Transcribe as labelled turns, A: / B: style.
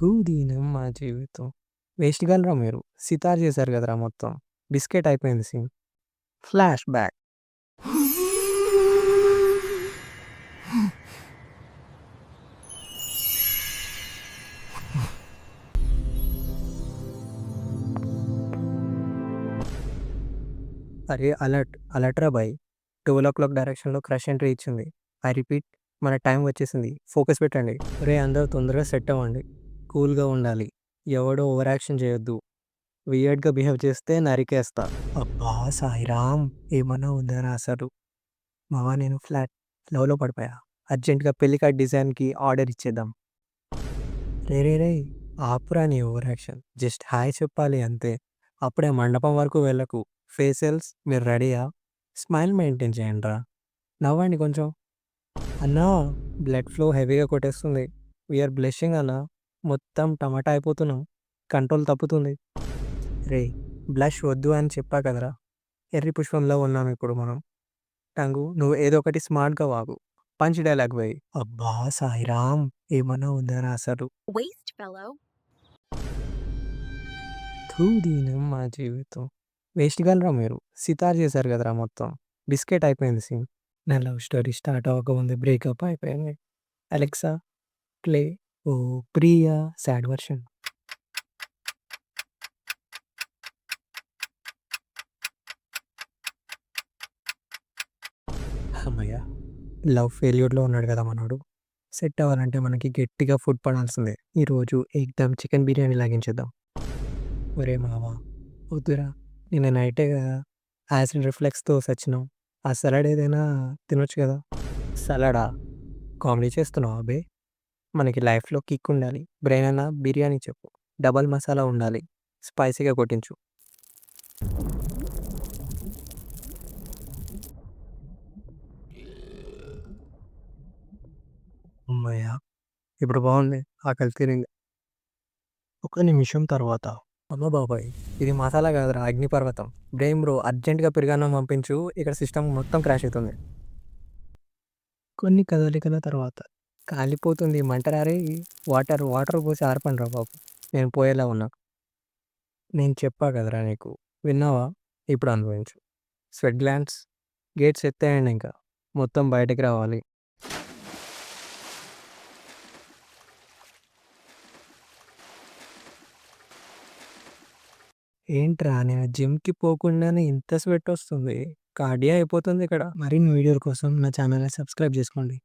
A: థూ! మా జీవితం. వేస్ట్ గలరా మీరు. సితార్ చేశారు కదరా మొత్తం. బిస్కెట్ అయిపోయింది సీన్. Flash back. అరే అలర్ట్ అలర్ట్ రా బాయ్. 12:00 డైరెక్షన్‌లో క్రష్ ఎంట్రీ ఇచ్చింది. ఐ రిపీట్ మన టైం వచ్చేసింది. ఫోకస్ పెట్టండి. రే అందరూ తొందరగా సెట్ అవ్వండి. కూల్‌గా ఉండాలి. ఎవడో ఓవర్ యాక్షన్ చేయొద్దు. వియర్డ్‌గా బిహేవ్ చేస్తే నరికేస్తా. అబ్బా సాయిరామ్! ఏమన్నా ఉందా అసలు? మావా నేను ఫ్లాట్ లవ్‌లో పడిపోయా. అర్జెంట్‌గా పెళ్ళి కార్డ్ డిజైన్‌కి ఆర్డర్ ఇచ్చేద్దాం. రే రే రే ఆపురా నీ ఓవర్ యాక్షన్. జస్ట్ హాయ్ చెప్పాలి అంతే. అప్పుడే మండపం వరకు వెళ్ళకు. ఫేషియల్స్ మీరు రెడీయా? స్మైల్ మెయింటైన్ చేయండిరా. నవ్వండి కొంచెం. అన్నా బ్లడ్ ఫ్లో హెవీగా కొట్టేస్తుంది. వి ఆర్ అన్నా. మొత్తం టమాటా అయిపోతున్నాం. కంట్రోల్ తప్పుతుంది. రేయ్ బ్లష్ వద్దు అని చెప్పా కదరా! ఎర్రి పుష్పంలో ఉన్నాం ఇప్పుడు మనం. టంగు నువ్వు ఏదో ఒకటి స్మార్ట్‌గా వాగు. పంచ్ డైలాగ్ వెయ్యి. అబ్బా సాయిరామ్! ఏమన్నా ఉందారా అసలు? థూ! దీనమ్మ జీవితం. వేస్ట్ గాళ్ళురా మీరు. సితార్ చేశారు కదరా మొత్తం. బిస్కెట్ అయిపోయింది సీన్. నా లవ్ స్టోరీ స్టార్ట్ అవ్వకముందే బ్రేకప్ అయిపోయింది. అలెక్సా ప్లే ఓ ప్రియా సాడ్ వర్షన్. హమ్మయ్య! లవ్ ఫెయిల్యూర్‌లో ఉన్నాడు కదా మనోడు. సెట్ అవ్వాలంటే మనకి గట్టిగా ఫుడ్ పడాల్సిందే. ఈరోజు ఎగ్‌దమ్ చికెన్ బిర్యానీ లాగించేద్దాం. ఒరేయ్ మావా! వద్దురా. నిన్న నైటే కదా యాసిడ్ రిఫ్లెక్స్‌తో సచ్చినాం. ఆ సలాడ్ ఏదైనా తినొచ్చు కదా! సలాడా? కామెడీ చేస్తున్నావా బే? మనకి లైఫ్‌లో కిక్ ఉండాలి. బ్రెయిన్ అన్నా బిర్యానీ చెప్పు. డబల్ మసాలా ఉండాలి. స్పైసీగా కొట్టించు. హమ్మయ్య! ఇప్పుడు బావుంది. ఆకలి తీరింది. ఒక నిమిషం తర్వాత. అమ్మ బాబోయ్! ఇది మసాలా కాదురా అగ్నిపర్వతం. బ్రెయిన్ బ్రో అర్జెంట్‌గా పెరుగన్నం పంపించు. ఇక్కడ సిస్టమ్ మొత్తం క్రాష్ అయితుంది. కొన్ని కదలికల తర్వాత. కాలిపోతుంది మంటరారి వాటర్ వాటర్ పోసి ఆర్పండిరా బాబు. నేను పోయేలా ఉన్నా. నేను చెప్పా కదరా నీకు. విన్నావా? ఇప్పుడు అనుభవించు. స్వెట్ గ్లాండ్స్ గేట్స్ ఎత్తేయండి ఇంకా. మొత్తం బయటకు రావాలి. ఏంట్రా నేను జిమ్‌కి పోకుండానే ఇంత స్వెట్ వస్తుంది. కార్డియా అయిపోతుంది ఇక్కడ. మరిన్ని వీడియోల కోసం నా ఛానల్‌ని సబ్స్క్రైబ్ చేసుకోండి.